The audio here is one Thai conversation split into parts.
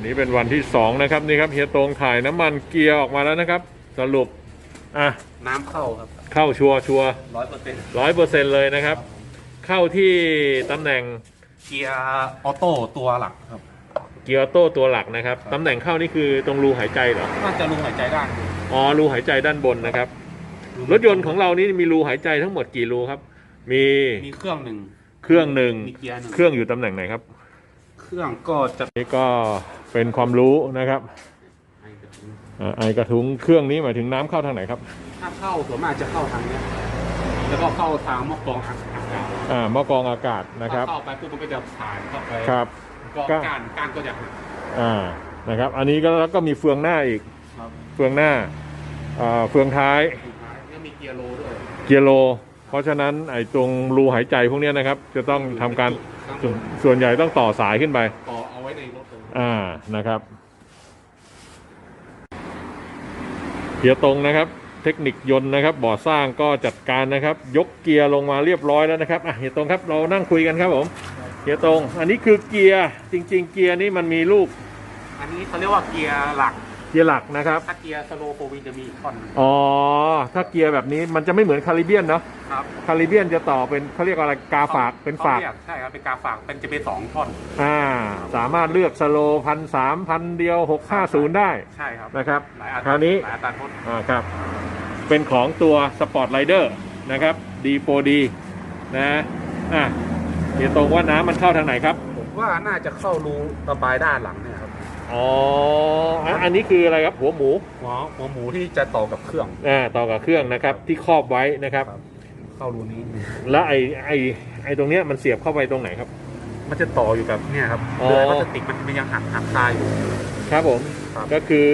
นนี้เป็นวันที่สองนะครับนี่ครับเฮียตรงถ่ายน้ำมันเกียร์ออกมาแล้วนะครับ สรุปอะน้ำเข้าครับเข้าชัวร์ชัวร้อยเปอร์เซ็นต์ร้อยเปอร์เซ็นต์เลยนะครับ เข้าที่ตำแหน่งเกียร์ออโต้ตัวหลักครับ เกียร์ออโต้ตัวหลักนะครับตำแหน่งเข้านี่คือตรงรูหายใจเหรอน่าจะลงหายใจได้อ๋อรูหายใจด้านบนนะครับ รถยนต์ของเรานี่มีรูหายใจทั้งหมดกี่รูครับ มีมีเครื่องหนึ่งเครื่องหนึ่งมีเกียร์หนึ่งเครื่องอยู่ตำแหน่งไหนครับ เครื่องก็จะนี่ก็ เป็นความรู้นะครับอ่าไอกระทุ้งเครื่องนี้หมายถึงน้ำเข้าทางไหนครับ ถ้าเข้าส่วนมากจะเข้าทางเนี้ยแล้วก็เข้าทางหมอกรองอากาศอ่าหม้อกรองอากาศนะครับถ้าเข้าไปปุ๊บมันก็จะผ่านเข้าไปครับ ก็ก็การการก็จะหักอ่า นะครับ อันนี้ก็แล้วก็มีเฟืองหน้าอีก ครับเฟืองหน้าอ่าเฟืองท้าย สุดท้ายก็มีเกียร์โลด้วยเกียร์โล เพราะฉะนั้นไอ้ตรงรูหายใจพวกเนี้ยนะครับ จะต้องทำการส่วนส่วนใหญ่ต้องต่อสายขึ้นไปต่ อ่านะครับ เกียร์ตรงนะครับ เทคนิคยนต์นะครับ บ่อสร้างก็จัดการนะครับ ยกเกียร์ลงมาเรียบร้อยแล้วนะครับอะเกียตรงครับเรานั่งคุยกันครับผม เกียร์ตรง อันนี้คือเกียร์จริง ๆ เกียร์นี่มันมีลูก อันนี้เขาเรียกว่าเกียร์หลัก เกียร์หลักนะครับ ถ้าเกียร์สโลว์โฟวินจะมีอีกท่อนหนึ่งอ๋อ ถ้าเกียร์แบบนี้มันจะไม่เหมือนคาริเบียนเนาะ ครับคาริเบียนจะต่อเป็นเขาเรียกว่าอะไรกาฝากเป็นฝาก ขรียใช่ครับเป็นกาฝากเป็นจะเป็นสองท่อน อ่า สามารถเลือกสโลพันสามพันเดียวหกห้าศูนย์ได้ใช่ครับนะครับ หลายอัตคราวนี้ หลายอัตราโทษอ่าครับ เป็นของตัวสปอร์ตไ i เดอร์นะครับ D4D นะอะเดี๋ยวตรงว่าน้ำมันเข้าทางไหนครับ ผมว่าน่าจะเข้ารูระบายด้านหลังเนี่ยครับ อ๋ออะอันนี้คืออะไรครับหัวหมูหัวหัวหมูที่จะต่อกับเครื่องอ่าต่อกับเครื่องนะครับที่ครอบไว้นะครับครับ เข้ารูนี้ แล้วไอ้ไอ้ไอ้ตรงเนี้ยมันเสียบเข้าไปตรงไหนครับ มันจะต่ออยู่กับเนี่ยครับอ๋อ เดือยพลาสติกมันมันยังหักหักคาอยู่ ครับผมครับ ก็คือ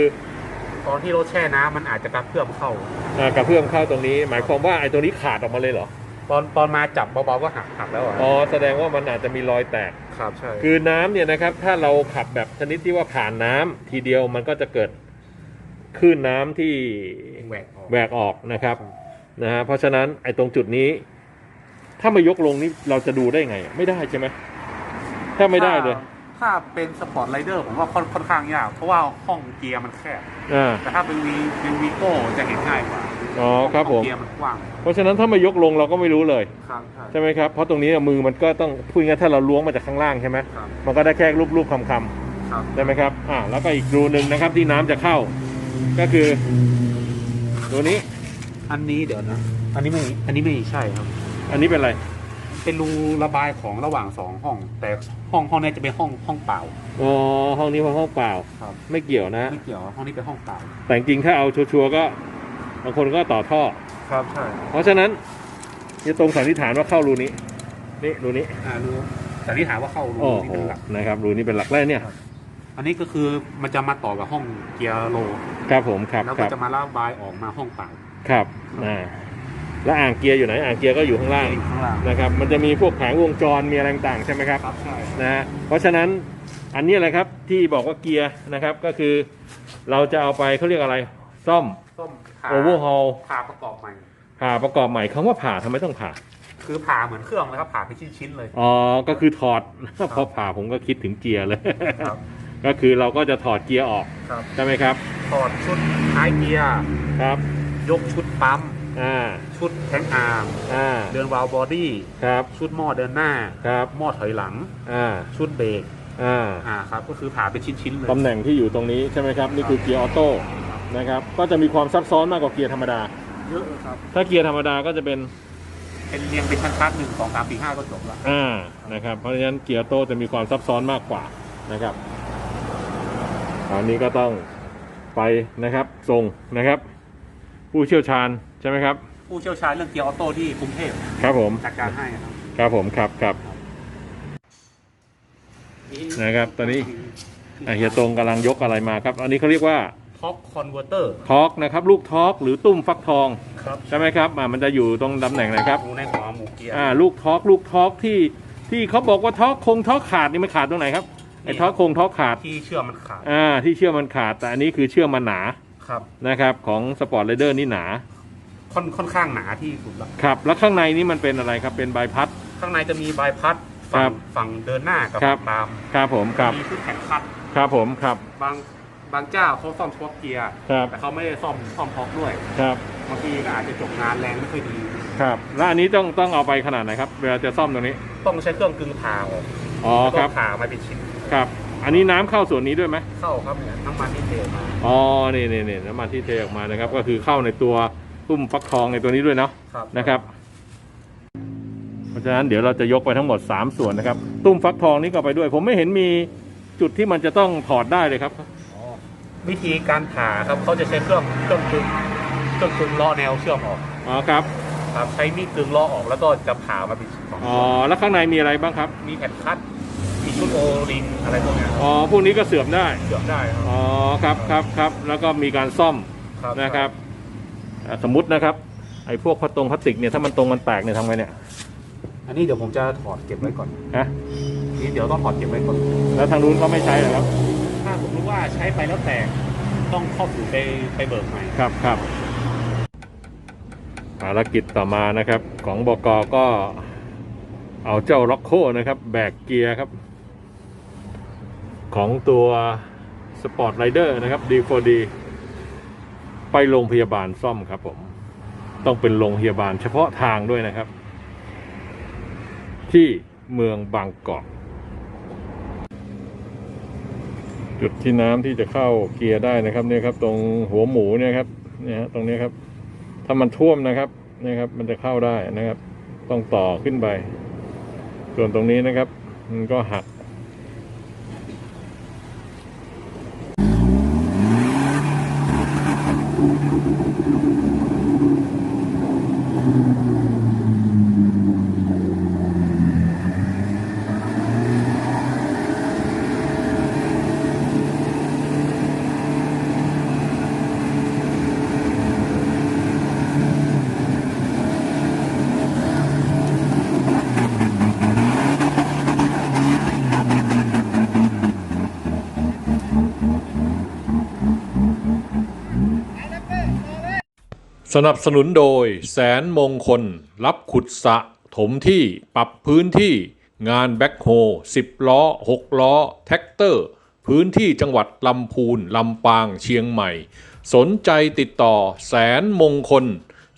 ตอนที่รถแช่น้ำมันอาจจะกระเพื่อมเข้า อ่ากระเพื่อมเข้าตรงนี้ หมายความว่าไอ้ตรงนี้ขาดออกมาเลยเหรอ ตอนตอนมาจับเบาๆก็หักหักแล้วอะอ๋อแสดงว่ามันอาจจะมีรอยแตก ครับใช่คือน้ำเนี่ยนะครับ ถ้าเราขับแบบชนิดที่ว่าผ่านน้ำทีเดียวมันก็จะเกิดคลื่นน้ำที่แหวกออก แหวกออกนะครับนะฮะเพราะฉะนั้นไอ้ตรงจุดนี้ ถ้ามายกลงนี่เราจะดูได้ไงอะไม่ได้ใช่ไหมถ้าไม่ได้เลย ถ้า ถ้าเป็นสปอร์ตไรเดอร์ผมว่าค่อนค่อนข้างยาก เพราะว่าห้องเกียร์มันแคบอ่าแต่ถ้าเป็นวีเป็นวีโก้จะเห็นง่ายกว่าอ๋อครับผมห้องเกียร์มันกว้างเพราะฉะนั้นถ้ามายกลงเราก็ไม่รู้เลยครับใช่ ใช่ไหมครับเพราะตรงนี้มือมันก็ต้องพูดง่ายๆถ้าเราล้วงมาจากข้างล่างใช่ไหมครับ มันก็ได้แค่รูปๆคำครับๆใช่ไหมครับ อ่า แล้วก็อีกรูหนึ่งนะครับที่น้ำจะเข้า ก็คือตัวนี้ อันนี้เดี๋ยวนะ อันนี้ไม่อันนี้ไม่ใช่ครับ อันนี้เป็นอะไร เป็นรูระบายของระหว่างสองห้อง แต่ห้องห้องเนี้จะเป็นห้องห้องเปล่า อ๋อห้องนี้ห้องเปล่า ครับ ไม่เกี่ยวนะ ไม่เกี่ยวห้องนี้เป็นห้องเปล่า แต่จริงๆถ้าเอาชัวร์ๆก็บางคนก็ต่อท่อ ครับใช่เพราะฉะนั้นจะตรงสันนิษฐานว่าเข้ารูนี้ นี่รูนี้อ่ารูแต่ที่ถามว่าเข้ารูโอ้นี่โหเป็นหลักนะครับรูนี้เป็นหลักแรกเนี่ย อันนี้ก็คือมันจะมาต่อกับห้องเกียร์โล ครับผมครับแล้วคก็รับจะมาระบายออกมาห้องเปล่า ครับอ่า แล้วอ่างเกียร์อยู่ไหนอ่างเกียร์ก็อยู่ข้างล่างข้างล่างนะครับ มันจะมีพวกแผงวงจรมีอะไรต่างๆใช่ไหมครับครับใช่นะฮะเพราะฉะนั้นอันนี้อะไรครับที่บอกว่าเกียร์นะครับก็คือ เราจะเอาไปเขาเรียกอะไรซ่อมส้มผ่าโอเวอร์ฮอลผ่าประกอบใหม่ ผ่าประกอบใหม่คำว่าผ่าทำไมต้องผ่าคือผ่าเหมือนเครื่องเลยครับผ่าเป็นชิ้นๆเลย อ๋อก็คือถอดพอผ่าผมก็คิดถึงเกียร์เลย ครับ ก็คือเราก็จะถอดเกียร์ออกครับ ใช่ไหมครับ ถอดชุดท้ายเกียร์ครับ ยกชุดปั๊ม อ่า ชุดแทงอาร์มอ่า เดินวาล์วบอดี้ครับ ชุดหม้อเดินหน้าครับ หม้อถอยหลัง อ่า ชุดเบรกอ่า อ่าครับ ก็คือผ่าเป็นชิ้นๆเลย ตำแหน่งที่อยู่ตรงนี้ใช่ไหมครับ นี่คือเกียร์ออโต้นะครับ ก็จะมีความซับซ้อนมากกว่าเกียร์ธรรมดา เยอะครับ ถ้าเกียร์ธรรมดาก็จะเป็น เป็นเรียงเป็นชั้นๆหนึ่งสองสามสี่ห้าก็จบละอ่า นะครับ เพราะฉะนั้นเกียร์ออโต้จะมีความซับซ้อนมากกว่านะครับคราวนี้ก็ต้องไปนะครับส่งนะครับ ผู้เชี่ยวชาญ ใช่ไหมครับ ผู้เชี่ยวชาญเรื่องเกียร์ออโต้ที่กรุงเทพครับผม จัดการให้ครับครับผมครับครับนะครับ ตอนนี้อะเฮียตรงกำลังยกอะไรมาครับ อันนี้เขาเรียกว่าท็อกคอนเวอร์เตอร์ทอกนะครับ ลูกทอกหรือตุ้มฟักทองครับใช่ไหมครับอ่ามันจะอยู่ตรงตำแหน่งไหนครับดูในหัวหมูเกียร์ อ่าลูกทอกลูกทอกที่ที่เขาบอกว่าทอกคงทอกขาดนี่มันขาดตรงไหนครับไอ้ทอกคงทอกขาดที่เชื่อมมันขาดอ่าที่เชื่อมมันขาดแต่อันนี้คือเชื่อมมันหนาครับนะครับของสปอร์ตไรเดอร์นี่หนา ค่อนค่อนข้างหนาที่สุดละครับ แล้วข้างในนี่มันเป็นอะไรครับเป็นใบพัด ข้างในจะมีบายพัดครัฝั่บงฝั่งเดินหน้ากับครับตามครับผมครับมีคู่แข่งคัดครับผมครับบางบางเจ้าเขาซ่อมเฉพาะเกียร์ครับแต่เขาไม่ได้ซ่อมซ่อมพอกด้วยครับบางทีก็อาจจะจบงานแรงไม่ค่อยดี ครับแล้วอันนี้ต้องต้องเอาไปขนาดไหนครับเวลาจะซ่อมตรงนี้ต้องใช้เครื่องกึ่งผ่าออกอ๋อแล้วคก็รับผ่ามาเป็นชิ้นครับ อันนี้น้ำเข้าส่วนนี้ด้วยไหม เข้าครับเนี่ยน้ำมันที่เทมาอ๋อ นี่นี่นี่น้ำมันที่เทออกมานะครับ ก็คือเข้าในตัว ตุ้มฟักทองในตัวนี้ด้วยเนาะครับนะครับ เพราะฉะนั้นเดี๋ยวเราจะยกไปทั้งหมด 3 ส่วนนะครับ ตุ้มฟักทองนี้ก็ไปด้วย ผมไม่เห็นมีจุดที่มันจะต้องถอดได้เลยครับอ๋อวิธีการผ่าครับเขาจะใช้เครื่องเครื่องกึ่งเครื่องกึ่งล้อแนวเชื่อมออกอ๋อครับครับใช้มีดกึ่งล้อออกแล้วก็จะผ่ามาเป็นชิ้นของอ๋อแล้วข้างในมีอะไรบ้างครับ มีแผ่นคัดมีชุดโอลิงอะไรพวกเนี้ยครับอ๋อพวกนี้ก็เสื่อมได้เชื่อมได้ครับอ๋อครับครับครับแล้วก็มีการซ่อมครับนะครับอ่า สมมุตินะครับไอ้พวกพลาตรงพลาสติกเนี่ยถ้ามันตรงมันแตกเนี่ยทำไงเนี่ยอันนี้เดี๋ยวผมจะถอดเก็บไว้ก่อนฮะนี่เดี๋ยวต้องถอดเก็บไว้ก่อน แล้วทางนู้นเขาไม่ใช้เหรอครับถ้าผมรู้ว่าใช้ไปแล้วแตกต้องเข้าสู่ไปไปเบิกใหม่ ครับครับภารกิจต่อมานะครับ ของบกก็เอาเจ้าล็อกโคนะครับ แบกเกียร์ครับ ของตัวสปอร์ตไรเดอร์นะครับ D4D ไปโรงพยาบาลซ่อมครับผม ต้องเป็นโรงพยาบาลเฉพาะทางด้วยนะครับ ที่เมืองบางกอกจุดที่น้ำที่จะเข้าเกียร์ได้นะครับเนี่ยครับ ตรงหัวหมูเนี่ยครับเนี่ยฮะตรงนี้ครับ ถ้ามันท่วมนะครับเนี่ยครับ มันจะเข้าได้นะครับ ต้องต่อขึ้นไป ส่วนตรงนี้นะครับ มันก็หัก สนับสนุนโดยแสนมงคล รับขุดสระถมที่ปรับพื้นที่งานแบ็คโฮ10 ล้อ 6 ล้อ แท็กเตอร์ พื้นที่จังหวัดลำพูน ลำปางเชียงใหม่ สนใจติดต่อแสนมงคล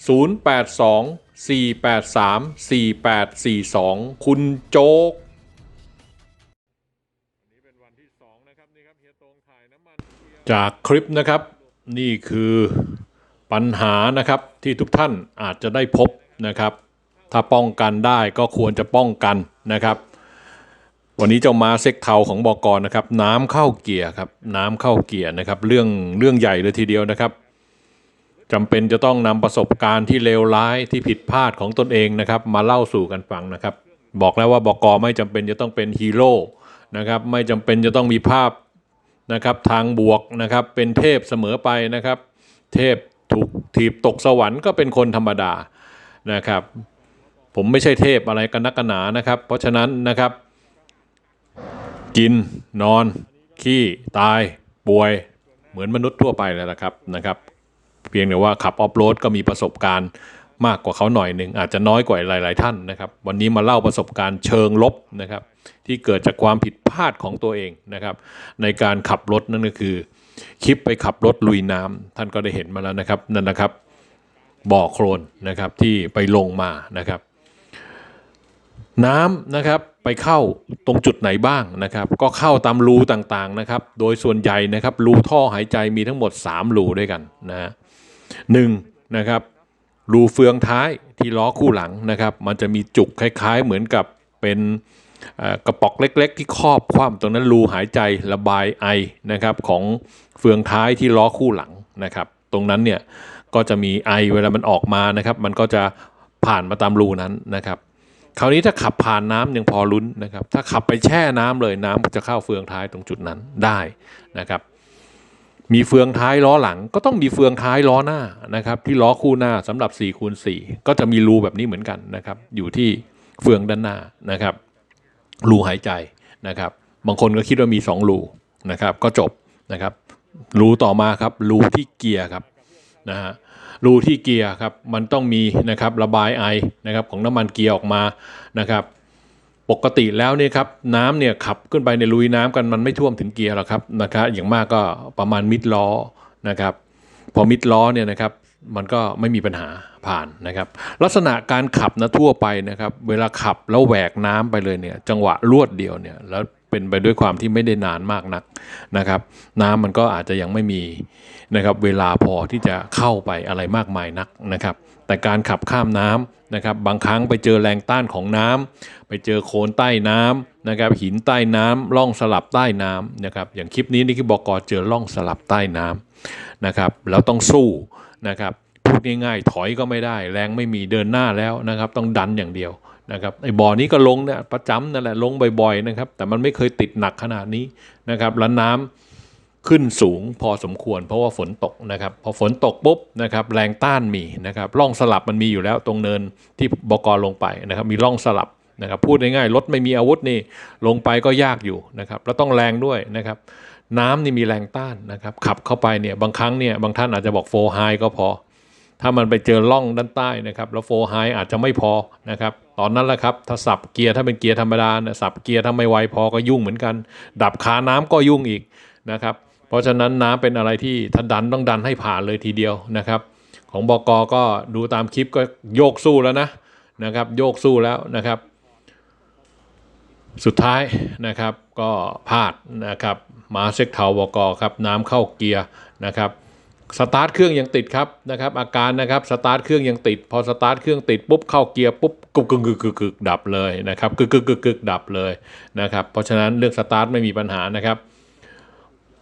082 483 4842 คุณโจ๊กจากคลิปนะครับ นี่คือ ปัญหานะครับที่ทุกท่านอาจจะได้พบนะครับ ถ้าป้องกันได้ก็ควรจะป้องกันนะครับ วันนี้เจ้ามาเซ็กเทาของบอกรนะครับ น้ำเข้าเกียร์ครับน้ำเข้าเกียร์นะครับ เรื่องเรื่องใหญ่เลยทีเดียวนะครับจำเป็นจะต้องนำประสบการณ์ที่เลวร้ายที่ผิดพลาดของตนเองนะครับ มาเล่าสู่กันฟังนะครับ บอกแล้วว่าบอกรไม่จำเป็นจะต้องเป็นฮีโร่นะครับไม่จำเป็นจะต้องมีภาพนะครับทางบวกนะครับเป็นเทพเสมอไปนะครับ เทพ ถูกถีบตกสวรรค์ก็เป็นคนธรรมดานะครับ ผมไม่ใช่เทพอะไรกันนักกันหนานะครับ เพราะฉะนั้นนะครับ กินนอน ขี้ตายป่วยเหมือนมนุษย์ทั่วไปเลยนะครับนะครับ เพียงแต่ว่าขับออฟโรดก็มีประสบการณ์มากกว่าเขาหน่อยหนึ่งอาจจะน้อยกว่าหลาย ๆ ท่านนะครับ วันนี้มาเล่าประสบการณ์เชิงลบนะครับ ที่เกิดจากความผิดพลาดของตัวเองนะครับ ในการขับรถนั่นก็คือ คลิปไปขับรถลุยน้ำท่านก็ได้เห็นมาแล้วนะครับนั่นนะครับบ่อโคลนนะครับที่ไปลงมานะครับ น้ำนะครับไปเข้าตรงจุดไหนบ้างนะครับ ก็เข้าตามรูต่างๆนะครับ โดยส่วนใหญ่นะครับรูท่อหายใจมีทั้งหมด 3 รูด้วยกันนะฮะหนึ่งนะครับรูเฟืองท้ายที่ล้อคู่หลังนะครับ มันจะมีจุกคล้ายๆ เหมือนกับเป็น กระป๋อกเล็ก ๆ ที่ครอบคว่ำตรงนั้นรูหายใจระบายไอนะครับของเฟืองท้ายที่ล้อคู่หลังนะครับ ตรงนั้นเนี่ยก็จะมีไอเวลามันออกมานะครับ มันก็จะผ่านมาตามรูนั้นนะครับ คราวนี้ถ้าขับผ่านน้ำยังพอลุ้นนะครับ ถ้าขับไปแช่น้ำเลยน้ำจะเข้าเฟืองท้ายตรงจุดนั้นได้นะครับ มีเฟืองท้ายล้อหลัง ก็ต้องมีเฟืองท้ายล้อหน้านะครับ ที่ล้อคู่หน้าสำหรับ4คูณ4ก็จะมีรูแบบนี้เหมือนกันนะครับ อยู่ที่เฟืองด้านหน้านะครับ รูหายใจนะครับ บางคนก็คิดว่ามี2รูนะครับ ก็จบนะครับ รูต่อมาครับ รูที่เกียร์ครับนะฮะรูที่เกียร์ครับ มันต้องมีนะครับระบายไอนะครับของน้ำมันเกียร์ออกมานะครับ ปกติแล้วเนี่ยครับน้ำเนี่ยขับขึ้นไปในลุยน้ำกันมันไม่ท่วมถึงเกียร์หรอกครับนะครับอย่างมากก็ประมาณมิดล้อนะครับ พอมิดล้อเนี่ยนะครับ มันก็ไม่มีปัญหาผ่านนะครับ ลักษณะการขับนะทั่วไปนะครับ เวลาขับแล้วแหวกน้ำไปเลยเนี่ย จังหวะรวดเดียวเนี่ยแล้วเป็นไปด้วยความที่ไม่ได้นานมากนักนะครับ น้ำมันก็อาจจะยังไม่มีนะครับ เวลาพอที่จะเข้าไปอะไรมากมายนักนะครับ แต่การขับข้ามน้ำนะครับ บางครั้งไปเจอแรงต้านของน้ำไปเจอโคลนใต้น้ำนะครับ หินใต้น้ำล่องสลับใต้น้ำนะครับ อย่างคลิปนี้นี่คือบอกเจอล่องสลับใต้น้ำนะครับ แล้วต้องสู้ นะครับพูดง่ายๆถอยก็ไม่ได้ แรงไม่มีเดินหน้าแล้วนะครับต้องดันอย่างเดียวนะครับไอ้บ่อนี้ก็ลงเนี่ยประจำนั่นแหละลงบ่อยๆนะครับแต่มันไม่เคยติดหนักขนาดนี้นะครับแล้วน้ำขึ้นสูงพอสมควร เพราะว่าฝนตกนะครับพอฝนตกปุ๊บนะครับแรงต้านมีนะครับร่องสลับมันมีอยู่แล้วตรงเนินที่บกลงไปนะครับมีร่องสลับนะครับพูดง่ายๆรถไม่มีอาวุธนี่ลงไปก็ยากอยู่นะครับแล้วต้องแรงด้วยนะครับ น้ำนี่มีแรงต้านนะครับขับเข้าไปเนี่ยบางครั้งเนี่ยบางท่านอาจจะบอกโฟไฮก็พอ ถ้ามันไปเจอร่องด้านใต้นะครับแล้วโฟไฮอาจจะไม่พอนะครับตอนนั้นแหละครับถ้าสับเกียร์ถ้าเป็นเกียร์ธรรมดาเนี่ยสับเกียร์ถ้าไม่ไวพอก็ยุ่งเหมือนกัน ดับขาน้ำก็ยุ่งอีกนะครับเพราะฉะนั้นน้ำเป็นอะไรที่ถ้าดันต้องดันให้ผ่านเลยทีเดียวนะครับของบกก็ดูตามคลิปก็โยกสู้แล้วนะนะครับโยกสู้แล้วนะครับ สุดท้ายนะครับก็พลาดนะครับมาเซ็กเทาบกอครับน้ำเข้าเกียร์นะครับสตาร์ทเครื่องยังติดครับนะครับอาการนะครับสตาร์ทเครื่องยังติด พอสตาร์ทเครื่องติดปุ๊บเข้าเกียร์ปุ๊บกึกกึกกึกกึกกึกดับเลยนะครับกึกกึกกึกกึกดับเลยนะครับเพราะฉะนั้นเรื่องสตาร์ทไม่มีปัญหานะครับ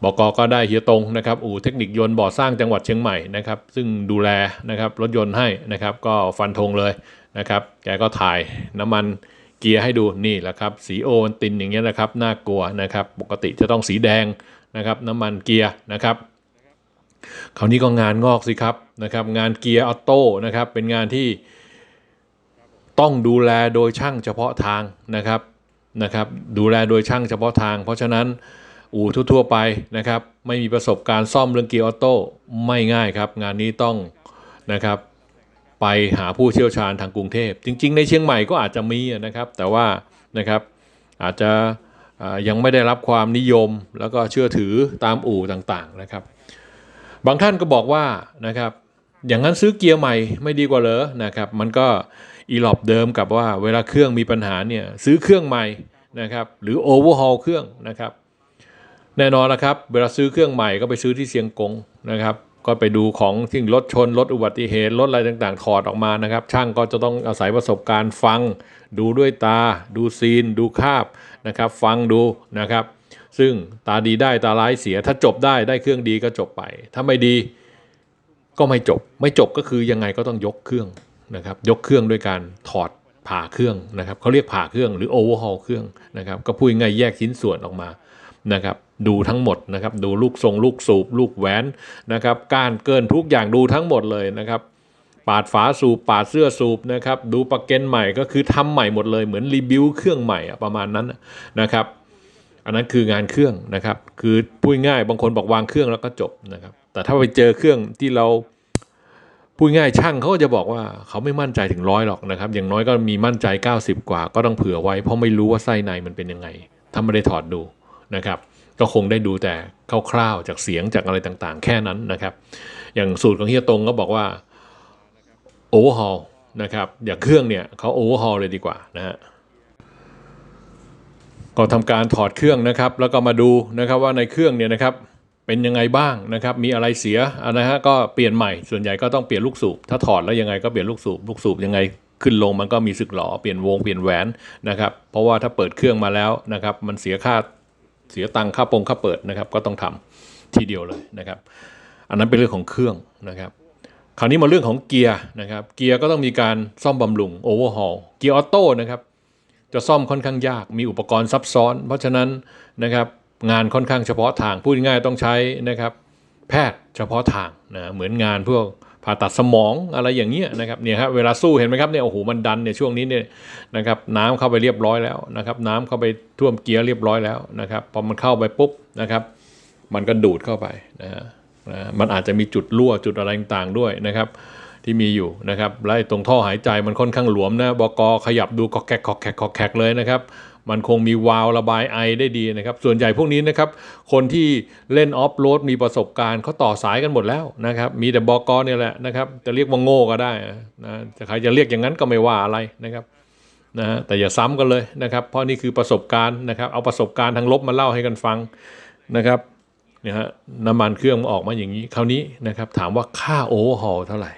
บกก็ได้เฮียตรงนะครับอู่เทคนิคยนต์บ่อสร้างจังหวัดเชียงใหม่นะครับซึ่งดูแลนะครับรถยนต์ให้นะครับก็ฟันธงเลยนะครับแกก็ถ่ายน้ำมัน เกียร์ให้ดูนี่แหละครับ สีโอันตินอย่างเงี้ยนะครับน่ากลัวนะครับ ปกติจะต้องสีแดงนะครับน้ำมันเกียร์นะครับคราวนี้ก็งานงอกสิครับนะครับ งานเกียร์ออโต้นะครับเป็นงานที่ต้องดูแลโดยช่างเฉพาะทางนะครับนะครับดูแลโดยช่างเฉพาะทาง เพราะฉะนั้นอู่ทั่วๆไปนะครับ ไม่มีประสบการณ์ซ่อมเรื่องเกียร์ออโต้ไม่ง่ายครับ งานนี้ต้องนะครับ ไปหาผู้เชี่ยวชาญทางกรุงเทพ จริง ๆ ในเชียงใหม่ก็อาจจะมีนะครับ แต่ว่านะครับอาจจะยังไม่ได้รับความนิยมแล้วก็เชื่อถือตามอู่ต่างๆนะครับ บางท่านก็บอกว่านะครับอย่างนั้นซื้อเกียร์ใหม่ไม่ดีกว่าเหรอนะครับมันก็อีหลอบเดิมกับว่าเวลาเครื่องมีปัญหาเนี่ยซื้อเครื่องใหม่นะครับหรือโอเวอร์ฮอลเครื่องนะครับแน่นอนนะครับเวลาซื้อเครื่องใหม่ก็ไปซื้อที่เชียงกงนะครับ ก็ไปดูของที่รถชนรถอุบัติเหตุรถอะไรต่างๆ ถอดออกมานะครับ ช่างก็จะต้องอาศัยประสบการณ์ฟัง ดูด้วยตา ดูซีน ดูคาบนะครับ ฟังดูนะครับ ซึ่งตาดีได้ตาร้ายเสียถ้าจบได้ได้เครื่องดีก็จบไป ถ้าไม่ดีก็ไม่จบ ไม่จบก็คือยังไงก็ต้องยกเครื่องนะครับ ยกเครื่องด้วยการถอดผ่าเครื่องนะครับเขาเรียกผ่าเครื่องหรือโอเวอร์ฮอลเครื่องนะครับ ก็พูดง่ายแยกชิ้นส่วนออกมานะครับ ดูทั้งหมดนะครับ ดูลูกทรงลูกสูบ ลูกแหวนนะครับกานเกินทุกอย่างดูทั้งหมดเลยนะครับ ปาดฝาสูบ ปาดเสื้อสูบนะครับ ดูประเก็นใหม่ก็คือทำใหม่หมดเลยเหมือนรีบิวเครื่องใหม่ประมาณนั้นนะครับ อันนั้นคืองานเครื่องนะครับ คือพูดง่ายบางคนบอกวางเครื่องแล้วก็จบนะครับ แต่ถ้าไปเจอเครื่องที่เราพูดง่ายช่างเขาก็จะบอกว่าเขาไม่มั่นใจถึงร้อยหรอกนะครับ อย่างน้อยก็มีมั่นใจ 90 กว่า ก็ต้องเผื่อไว้เพราะไม่รู้ว่าไส้ในมันเป็นยังไงถ้าไม่ได้ถอดดูนะครับ ก็คงได้ดูแต่คร่าวๆจากเสียงจากอะไรต่างๆ แค่นั้นนะครับ อย่างสูตรของเฮียตรงก็บอกว่าโอเวอร์ฮอลนะครับอย่างเครื่องเนี่ยเขาโอเวอร์ฮอลเลยดีกว่านะฮะก็ทำการถอดเครื่องนะครับ แล้วก็มาดูนะครับว่าในเครื่องเนี่ยนะครับเป็นยังไงบ้างนะครับ มีอะไรเสียอะนะฮะก็เปลี่ยนใหม่ส่วนใหญ่ก็ต้องเปลี่ยนลูกสูบถ้าถอดแล้วยังไงก็เปลี่ยนลูกสูบลูกสูบยังไงขึ้นลงมันก็มีสึกหลอเปลี่ยนวงเปลี่ยนแหวนนะครับ เพราะว่าถ้าเปิดเครื่องมาแล้วนะครับ มันเสียค่า เสียตังค่าปงค่าเปิดนะครับ ก็ต้องทำทีเดียวเลยนะครับ อันนั้นเป็นเรื่องของเครื่องนะครับ คราวนี้มาเรื่องของเกียร์นะครับ เกียร์ก็ต้องมีการซ่อมบำรุงโอเวอร์ฮอลเกียร์ออโต้นะครับ จะซ่อมค่อนข้างยากมีอุปกรณ์ซับซ้อน เพราะฉะนั้นนะครับงานค่อนข้างเฉพาะทางพูดง่ายต้องใช้นะครับ แพทย์เฉพาะทางนะเหมือนงานพวก ผ่าตัดสมองอะไรอย่างเงี้ยนะครับเนี่ยครับเวลาสู้เห็นไหมครับเนี่ยโอ้โหมันดันเนี่ยช่วงนี้เนี่ยนะครับน้ำเข้าไปเรียบร้อยแล้วนะครับน้ำเข้าไปท่วมเกียร์เรียบร้อยแล้วนะครับพอมันเข้าไปปุ๊บนะครับ มันก็ดูดเข้าไปนะฮะนะมันอาจจะมีจุดรั่วจุดอะไรต่างๆด้วยนะครับที่มีอยู่นะครับและตรงท่อหายใจมันค่อนข้างหลวมนะบกขยับดูกอกแกกกอกแกกกอกแกกเลยนะครับ มันคงมีวาล์วระบายไอได้ดีนะครับ ส่วนใหญ่พวกนี้นะครับ คนที่เล่นออฟโรดมีประสบการณ์เขาต่อสายกันหมดแล้วนะครับ มีแต่บอกเนี่ยแหละนะครับ จะเรียกว่าโง่ก็ได้นะจะใครจะเรียกอย่างนั้นก็ไม่ว่าอะไรนะครับนะแต่อย่าซ้ำกันเลยนะครับ เพราะนี่คือประสบการณ์นะครับ เอาประสบการณ์ทางลบมาเล่าให้กันฟังนะครับเนี่ยฮะน้ำมันเครื่องมันออกมาอย่างนี้ คราวนี้นะครับถามว่าค่าโอเวอร์ฮอลเท่าไหร่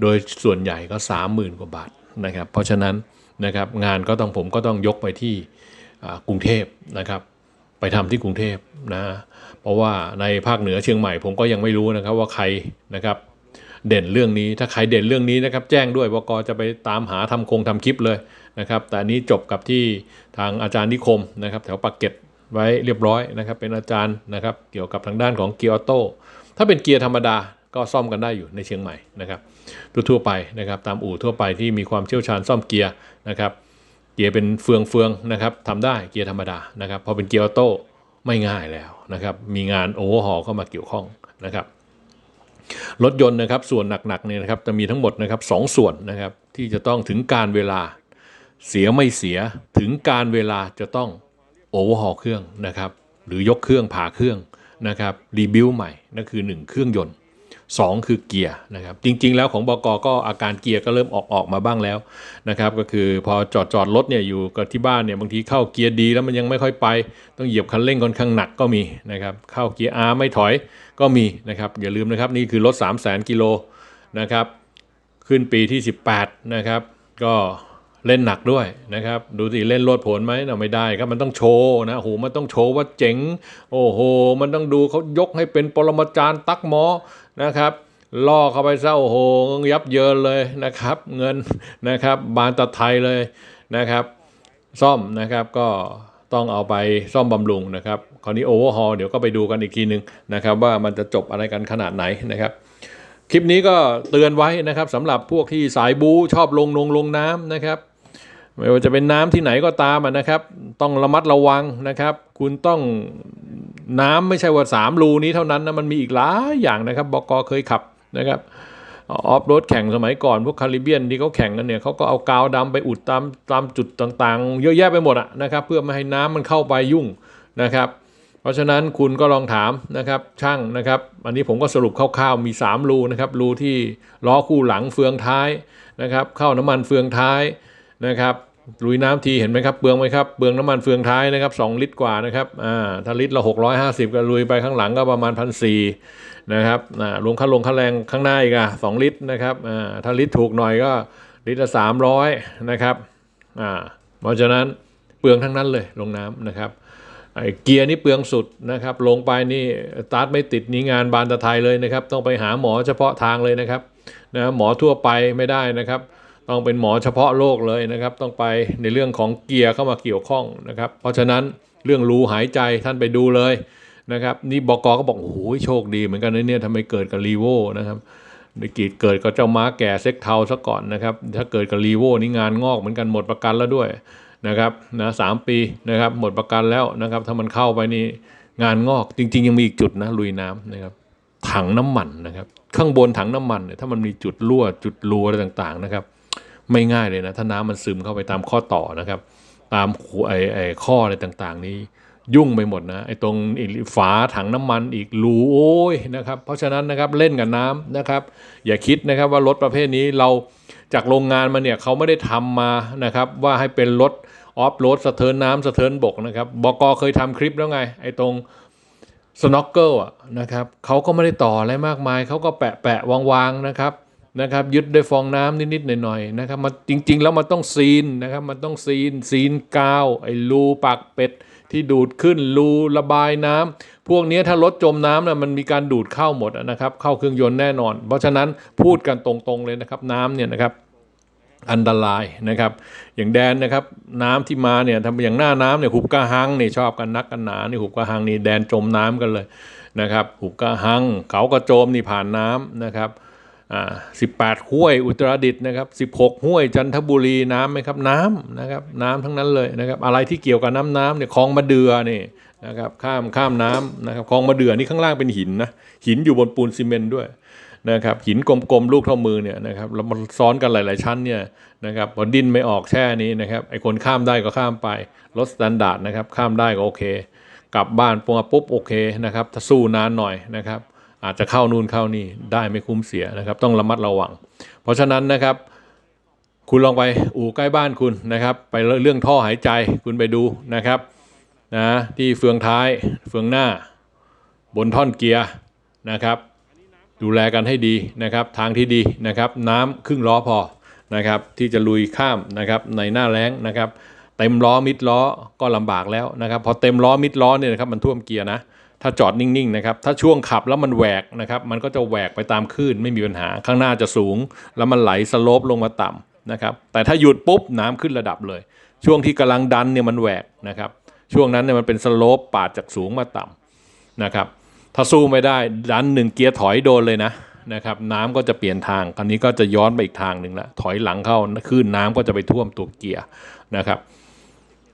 โดยส่วนใหญ่ก็ 30,000 กว่าบาทนะครับ เพราะฉะนั้น นะครับงานก็ต้องผมก็ต้องยกไปที่กรุงเทพนะครับ ไปทำที่กรุงเทพนะเพราะว่าในภาคเหนือเชียงใหม่ผมก็ยังไม่รู้นะครับว่าใครนะครับเด่นเรื่องนี้ถ้าใครเด่นเรื่องนี้นะครับแจ้งด้วยบกจะไปตามหาทำคงทำคลิปเลยนะครับ แต่อันนี้จบกับที่ทางอาจารย์นิคมนะครับ แถวปากเกร็ดไว้เรียบร้อยนะครับ เป็นอาจารย์นะครับ เกี่ยวกับทางด้านของเกียร์ออโต้ถ้าเป็นเกียร์ธรรมดา ก็ซ่อมกันได้อยู่ในเชียงใหม่นะครับทั่วๆไปนะครับตามอู่ทั่วไปที่มีความเชี่ยวชาญซ่อมเกียร์นะครับเกียร์เป็นเฟืองเฟืองนะครับทำได้เกียร์ธรรมดานะครับพอเป็นเกียร์ออโต้ไม่ง่ายแล้วนะครับมีงานโอเวอร์ฮอลเข้ามาเกี่ยวข้องนะครับรถยนต์นะครับส่วนหนักๆเนี่ยนะครับจะมีทั้งหมดนะครับสองส่วนนะครับที่จะต้องถึงการเวลาเสียไม่เสียถึงการเวลาจะต้องโอเวอร์ฮอลเครื่องนะครับหรือยกเครื่องผ่าเครื่องนะครับรีบิวใหม่นั่นคือ 1 เครื่องยนต์ 2 คือเกียร์นะครับจริง ๆ แล้วของบกก็อาการเกียร์ก็เริ่มออกออกมาบ้างแล้วนะครับก็คือพอจอดจอดรถเนี่ยอยู่กับที่บ้านเนี่ยบางทีเข้าเกียร์ดีแล้วมันยังไม่ค่อยไป ต้องเหยียบคันเร่งค่อนข้างหนักก็มีนะครับเข้าเกียร์ R ไม่ถอยก็มีนะครับอย่าลืมนะครับนี่คือรถ 3 0 0 0 0 0กิโลนะครับขึ้นปีที่ 18นะครับก็เล่นหนักด้วยนะครับ ดูสิเล่นโลดผลไหมเนะไม่ได้ครับมันต้องโชว์นะโอ้โหมันต้องโชว์ว่าเจ๋ง โอ้โห มันต้องดูเขายกให้เป็นปรมาจารย์ตักหมอ นะครับล่อเข้าไปซะโอ้โหยับเยินเลยนะครับ เงินนะครับ บานตะไทยเลยนะครับ ซ่อมนะครับก็ต้องเอาไปซ่อมบำรุงนะครับคราวนี้โอเวอร์ฮอลเดี๋ยวก็ไปดูกันอีกทีหนึ่งนะครับ ว่ามันจะจบอะไรกันขนาดไหนนะครับคลิปนี้ก็เตือนไว้นะครับสำหรับพวกที่สายบูชอบลงลงลงน้ำนะครับ ไม่ว่าจะเป็นน้ำที่ไหนก็ตามนะครับ ต้องระมัดระวังนะครับ คุณต้องน้ำไม่ใช่ว่าสามรูนี้เท่านั้นนะมันมีอีกหลายอย่างนะครับบกเคยขับนะครับออฟโรดแข่งสมัยก่อนพวกคาริเบียนที่เขาแข่งกันเนี่ยเขาก็เอากาวดำไปอุดตามตามจุดต่างๆ เยอะแยะไปหมดอะนะครับ เพื่อไม่ให้น้ำมันเข้าไปยุ่งนะครับ เพราะฉะนั้นคุณก็ลองถามนะครับช่างนะครับ อันนี้ผมก็สรุปคร่าวๆมี 3 รูนะครับรูที่ล้อคู่หลังเฟืองท้ายนะครับ เข้าน้ำมันเฟืองท้าย นะครับลุยน้ำทีเห็นไหมครับเปลืองไหมครับเปลืองน้ำมันเฟืองท้ายนะครับ2ลิตรกว่านะครับอ่าถ้าลิตรละ650 ก็ลุยไปข้างหลังก็ประมาณพันสนะครับอ่ารวมค่าลงค่าแรงข้างหน้าอีกอะสองลิตรนะครับอ่าถ้าลิตรถูกหน่อยก็ลิตรละ300นะครับอ่าเพราะฉะนั้นเปลืองทั้งนั้นเลยลงน้ำนะครับไอ้เกียร์นี่เปลืองสุดนะครับลงไปนี่สตาร์ทไม่ติดนี่งานบานตะไทยเลยนะครับต้องไปหาหมอเฉพาะทางเลยนะครับนะหมอทั่วไปไม่ได้นะครับ ต้องเป็นหมอเฉพาะโรคเลยนะครับ ต้องไปในเรื่องของเกียร์เข้ามาเกี่ยวข้องนะครับ เพราะฉะนั้นเรื่องรูหายใจท่านไปดูเลยนะครับ นี่บกก็บอกโอ้โหโชคดีเหมือนกันนะเนี่ยทำไมเกิดกับรีโวนะครับในกีดเกิดกับเจ้าม้าแก่เซ็กเทาซะก่อนนะครับ ถ้าเกิดกับรีโวนี่งานงอกเหมือนกันหมดประกันแล้วด้วยนะครับนะสามปีนะครับ หมดประกันแล้วนะครับ ถ้ามันเข้าไปนี่งานงอกจริง ๆ ยังมีอีกจุดนะลุยน้ำนะครับ ถังน้ำมันนะครับ ข้างบนถังน้ำมันเนี่ยถ้ามันมีจุดรั่วจุดรูอะไรต่างๆนะครับ ไม่ง่ายเลยนะถ้าน้ำมันซึมเข้าไปตามข้อต่อนะครับ ตามไอ้ไอข้ออะไรต่างๆ นี้ยุ่งไปหมดนะไอ้ตรงฝาถังน้ำมันอีกรูโอ้ยนะครับ เพราะฉะนั้นนะครับเล่นกับน้ำนะครับ อย่าคิดนะครับว่ารถประเภทนี้เราจากโรงงานมาเนี่ยเขาไม่ได้ทำมานะครับ ว่าให้เป็นรถออฟโรดสะเทินน้ำสะเทินบกนะครับบกเคยทำคลิปแล้วไง ไอ้ตรงสโน k เกิลอะนะครับเขาก็ไม่ได้ต่ออะไรมากมายเขาก็แปะแปะวางวางๆนะครับ นะครับยึดด้วยฟองน้ำนิดๆหน่อยๆนะครับมันจริง ๆ แล้วมันต้องซีนนะครับมันต้องซีนซีนกาวไอ้รูปากเป็ดที่ดูดขึ้นรูระบายน้ำพวกนี้ถ้ารถจมน้ำนะมันมีการดูดเข้าหมดนะครับ เข้าเครื่องยนต์แน่นอน เพราะฉะนั้นพูดกันตรงๆเลยนะครับน้ำเนี่ยนะครับอันตรายนะครับ อย่างแดนนะครับน้ำที่มาเนี่ยทำอย่างหน้าน้ำเนี่ยหุบกระหังเนี่ยชอบกันนักกันหนาเนี่หุบกระหังนี่แดนจมน้ำกันเลยนะครับ หุบกระหังเขากระโจมนี่ผ่านน้ำนะครับ อ่าสิบแปดห้วยอุตรดิตถ์นะครับสิบหกห้วยจันทบุรีน้ำไหมครับน้ำนะครับน้ำทั้งนั้นเลยนะครับอะไรที่เกี่ยวกับน้ำน้ำเนี่ยคลองมะเดือนี่นะครับข้ามข้ามน้ำนะครับคลองมะเดือนี่ข้างล่างเป็นหินนะหินอยู่บนปูนซีเมนต์ด้วยนะครับหินกลมๆลูกเท่ามือเนี่ยนะครับแล้วมันซ้อนกันหลาย ๆ ชั้นเนี่ยนะครับพอดิ้นไม่ออกแช่นี้นะครับไอ้คนข้ามได้ก็ข้ามไปรถสแตนดาร์ดนะครับข้ามได้ก็โอเค กลับบ้านปุ๊บปุ๊บโอเคนะครับถ้าสู้นานหน่อยนะครับ อาจจะเข้านู่นเข้านี่ได้ไม่คุ้มเสียนะครับ ต้องระมัดระวัง เพราะฉะนั้นนะครับ คุณลองไปอู่ใกล้บ้านคุณนะครับ ไปเรื่องท่อหายใจคุณไปดูนะครับนะที่เฟืองท้ายเฟืองหน้า บนท่อนเกียร์นะครับ ดูแลกันให้ดีนะครับ ทางที่ดีนะครับ น้ำครึ่งล้อพอนะครับ ที่จะลุยข้ามนะครับในหน้าแล้งนะครับ เต็มล้อมิดล้อก็ลำบากแล้วนะครับ พอเต็มล้อมิดล้อเนี่ยนะครับมันท่วมเกียร์นะ ถ้าจอดนิ่งๆนะครับ ถ้าช่วงขับแล้วมันแหวกนะครับ มันก็จะแหวกไปตามคลื่นไม่มีปัญหา ข้างหน้าจะสูง แล้วมันไหลสโลปลงมาต่ำนะครับ แต่ถ้าหยุดปุ๊บน้ำขึ้นระดับเลย ช่วงที่กำลังดันเนี่ยมันแหวกนะครับ ช่วงนั้นเนี่ยมันเป็นสโลปปาดจากสูงมาต่ำนะครับ ถ้าสู้ไม่ได้ดันหนึ่งเกียร์ถอยโดนเลยนะนะครับ น้ำก็จะเปลี่ยนทาง คราวนี้ก็จะย้อนไปอีกทางหนึ่งละ ถอยหลังเข้าคลื่นน้ำก็จะไปท่วมตัวเกียร์นะครับ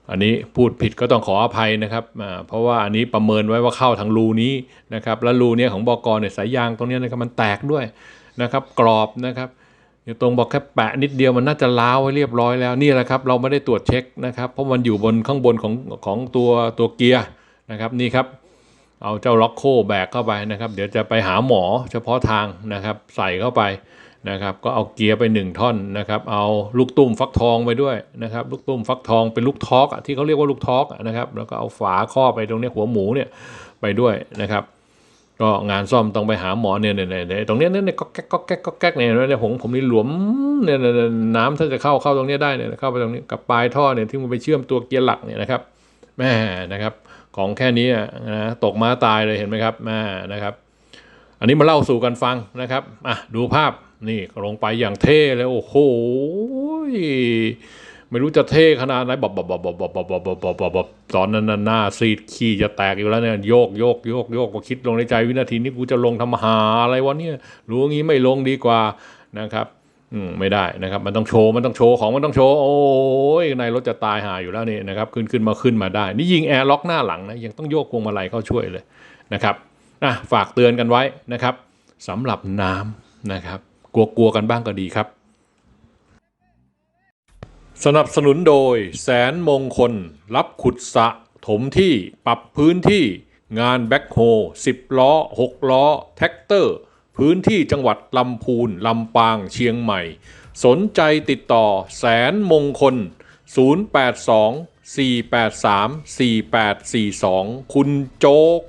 อันนี้พูดผิดก็ต้องขออภัยนะครับ เพราะว่าอันนี้ประเมินไว้ว่าเข้าทางรูนี้นะครับ แล้วรูเนี้ยของบอกเนี่ยสายยางตรงนี้นะครับมันแตกด้วยนะครับ กรอบนะครับอยู่ตรงบอกแค่แปะนิดเดียวมันน่าจะล้าวไว้เรียบร้อยแล้วนี่แหละครับเราไม่ได้ตรวจเช็คนะครับ เพราะมันอยู่บนข้างบนของของตัวตัวเกียร์นะครับนี่ครับเอาเจ้าล็อกโคแบกเข้าไปนะครับ เดี๋ยวจะไปหาหมอเฉพาะทางนะครับ ใส่เข้าไป นะครับก็เอาเกียร์ไปหนึ่งท่อนนะครับเอาลูกตุ้มฟักทองไปด้วยนะครับลูกตุ้มฟักทองเป็นลูกทอกอะที่เขาเรียกว่าลูกทอกอะนะครับแล้วก็เอาฝาครอบไปตรงเนี้ยหัวหมูเนี่ยไปด้วยนะครับก็งานซ่อมต้องไปหาหมอเนี่ยเนี่ยเนี่ยตรงเนี้ยเนี่ยเนี่ยก็แก๊กก็แก๊กก็แก๊กเนี่ยเนี่ยผมผมนี่หลวมเนี่ยเนี่ยน้ำถ้าจะเข้าเข้าตรงเนี้ยได้เนี่ยเข้าไปตรงนี้กับปลายท่อเนี่ยที่มันไปเชื่อมตัวเกียร์หลักเนี่ยนะครับแม่นะครับ ของแค่นี้อะนะตกมาตายเลยเห็นไหมครับแม่นะครับ อันนี้มาเล่าสู่กันฟังนะครับอะดูภาพ นี่ลงไปอย่างเท่เลยโอ้โหไม่รู้จะเท่ขนาดไหนบบบบบบบบบบบบบบบตอนนั้นน่ะหน้าซีดขี้จะแตกอยู่แล้วเนี่ยโยกโยกโยกโยกก็คิดลงในใจวินาทีนี้กูจะลงทำหาอะไรวะเนี่ยรู้งี้ไม่ลงดีกว่านะครับอืมไม่ได้นะครับ มันต้องโชว์มันต้องโชว์ของมันต้องโชว์โอ้ยในรถจะตายหาอยู่แล้วนี่นะครับขึ้นขึ้นมาขึ้นมาได้ นี่ยิงแอร์ล็อกหน้าหลังนะยังต้องโยกพวงมาลัยเข้าช่วยเลยนะครับอะฝากเตือนกันไว้นะครับสำหรับน้ำนะครับ กลัวกลัวกันบ้างก็ดีครับ สนับสนุนโดยแสนมงคล รับขุดสะ ถมที่ปรับพื้นที่งานแบ็คโฮ10 ล้อ 6 ล้อ แท็กเตอร์ พื้นที่จังหวัดลำพูน ลำปาง เชียงใหม่ สนใจติดต่อแสนมงคล 082 483 4842 คุณโจ๊ก